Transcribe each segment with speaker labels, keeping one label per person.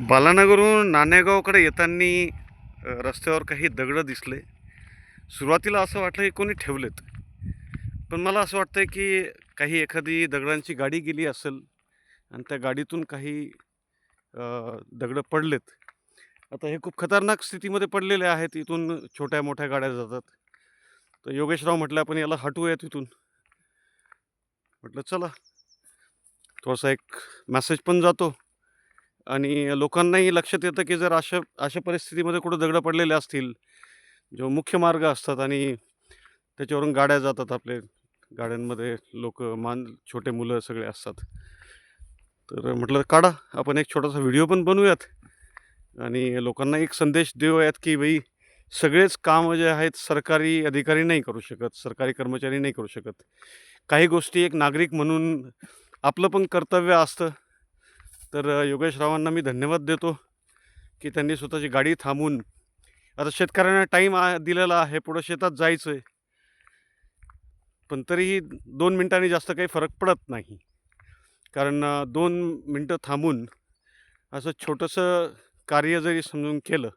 Speaker 1: बालानगरहून नाणेगावकडे येताना रस्त्यावर काही दगडं दिसले. सुरुवातीला असं वाटलं की कोणी ठेवलेत. पण मला असं वाटतं की काही एखादी दगडांची गाडी गेली असेल आणि त्या गाडीतून काही दगडं पडलेत. आता हे खूप खतरनाक स्थितीमध्ये पडलेले आहेत. इथून छोट्या मोठ्या गाड्या जातात. तर योगेशराव म्हटलं आपण याला हटवूयात इथून. म्हटलं चला. थोडासा एक मॅसेज पण जातो. आणि लोकांनाही लक्षात येतं की जर अशा अशा परिस्थितीमध्ये कुठं दगडं पडलेले असतील जो मुख्य मार्ग असतात आणि त्याच्यावरून गाड्या जातात आपले गाड्यांमध्ये लोक मान छोटे मुलं सगळे असतात. तर म्हटलं काढा आपण एक छोटासा व्हिडिओ पण बनवूयात. आणि लोकांना एक संदेश देऊयात की बाई सगळेच कामं जे आहेत सरकारी अधिकारी नाही करू शकत सरकारी कर्मचारी नाही करू शकत. काही गोष्टी एक नागरिक म्हणून आपलं पण कर्तव्य असतं. तर योगेशरावांना योगेश रावांना मी धन्यवाद देतो की त्यांनी स्वतःची गाडी थांबून आता शेतकऱ्यांना टाईम दिलेला आहे पुढं शेतात जायचं आहे पण तरीही दोन मिनटांनी जास्त काही फरक पडत नाही. कारण दोन मिनटं थांबून असं छोटंसं कार्य जरी समजून केलं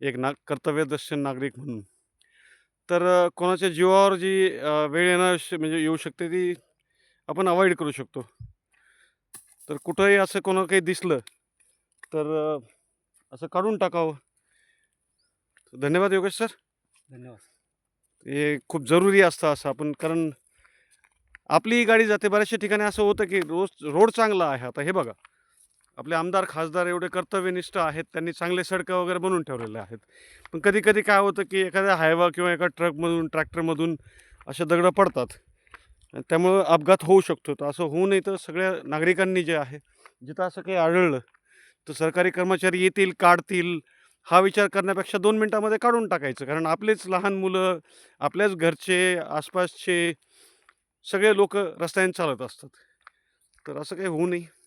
Speaker 1: एक ना कर्तव्यदर्श नागरिक म्हणून तर कोणाच्या जीवावर जी वेळ येणार म्हणजे येऊ शकते ती आपण अवॉइड करू शकतो. तर कुठंही असं कोणा काही दिसलं तर असं काढून टाकावं. धन्यवाद योगेश सर.
Speaker 2: धन्यवाद.
Speaker 1: हे खूप जरुरी असतं असं आपण कारण आपली गाडी जाते बऱ्याचशा ठिकाणी असं होतं की रोज रोड चांगला आहे. आता हे बघा आपले आमदार खासदार एवढे कर्तव्यनिष्ठ आहेत त्यांनी चांगले सडकं वगैरे बनवून ठेवलेले आहेत. पण कधी कधी काय होतं की एखाद्या हायवा किंवा एका ट्रकमधून ट्रॅक्टरमधून अशा दगडं पडतात. त्यामुळं अपघात होऊ शकतो. तर असं होऊ नये तर सगळ्या नागरिकांनी जे आहे जिथं असं काही आढळलं तर सरकारी कर्मचारी येतील काढतील. हा विचार करण्यापेक्षा दोन मिनटामध्ये काढून टाकायचं. कारण आपलेच लहान मुलं आपल्याच घरचे आसपासचे सगळे लोक रस्त्याने चालत असतात. तर असं काही होऊ नये.